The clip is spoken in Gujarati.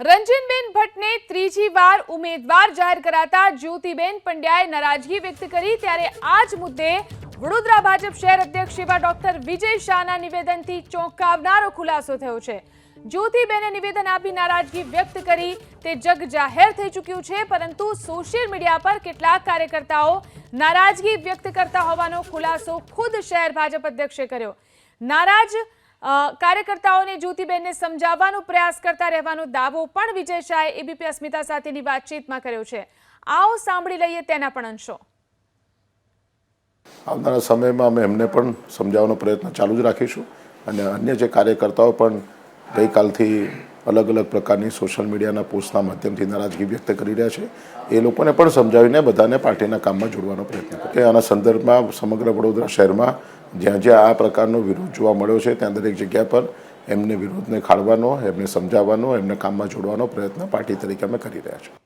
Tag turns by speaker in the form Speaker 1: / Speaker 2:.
Speaker 1: રંજનબેન ભટ્ટને ત્રીજી વાર ઉમેદવાર જાહેર કરાતા જ્યોતિબેન પંડ્યાએ નારાજગી વ્યક્ત કરી. ત્યારે આ જ મુદ્દે વડોદરા ભાજપ શહેર અધ્યક્ષ એવા ડોક્ટર વિજય શાહના નિવેદનથી ચોંકાવનારો ખુલાસો થયો છે. જ્યોતિબેને નિવેદન આપી નારાજગી વ્યક્ત કરી. તે જગ જાહેર થઈ ચૂક્યું છે, પરંતુ સોશિયલ મીડિયા પર કેટલાક કાર્યકર્તાઓ નારાજગી વ્યક્ત કરતા હોવાનો ખુલાસો ખુદ શહેર ભાજપ અધ્યક્ષે કર્યો. નારાજ કાર્યકર્તાઓને જ્યોતિબેનને સમજાવવાનો પ્રયાસ કરતા રહેવાનો દાવો પણ વિજય શાહે એબીપી અસ્મિતા સાથેની વાતચીતમાં કર્યો છે. આવો સાંભળી લઈએ તેના પણ અંશો.
Speaker 2: આવનારા સમયમાં અમે એમને પણ સમજાવવાનો પ્રયત્ન ચાલુ જ રાખીશું. અને અન્ય જે કાર્યકર્તાઓ પણ ગઈકાલથી અલગ અલગ પ્રકારની સોશિયલ મીડિયાના પોસ્ટના માધ્યમથી નારાજગી વ્યક્ત કરી રહ્યા છે. એ લોકોને પણ સમજાવીને બધાને પાર્ટીના કામમાં જોડવાનો પ્રયત્ન કરે આના સંદર્ભમાં સમગ્ર વડોદરા શહેરમાં જ્યાં જ્યાં આ પ્રકારનો વિરોધ જોવા મળ્યો છે, ત્યાં દરેક જગ્યા પર એમને વિરોધને ખાળવાનો, એમને સમજાવવાનો, એમને કામમાં જોડવાનો પ્રયત્ન પાર્ટી તરીકે અમે કરી રહ્યા છીએ.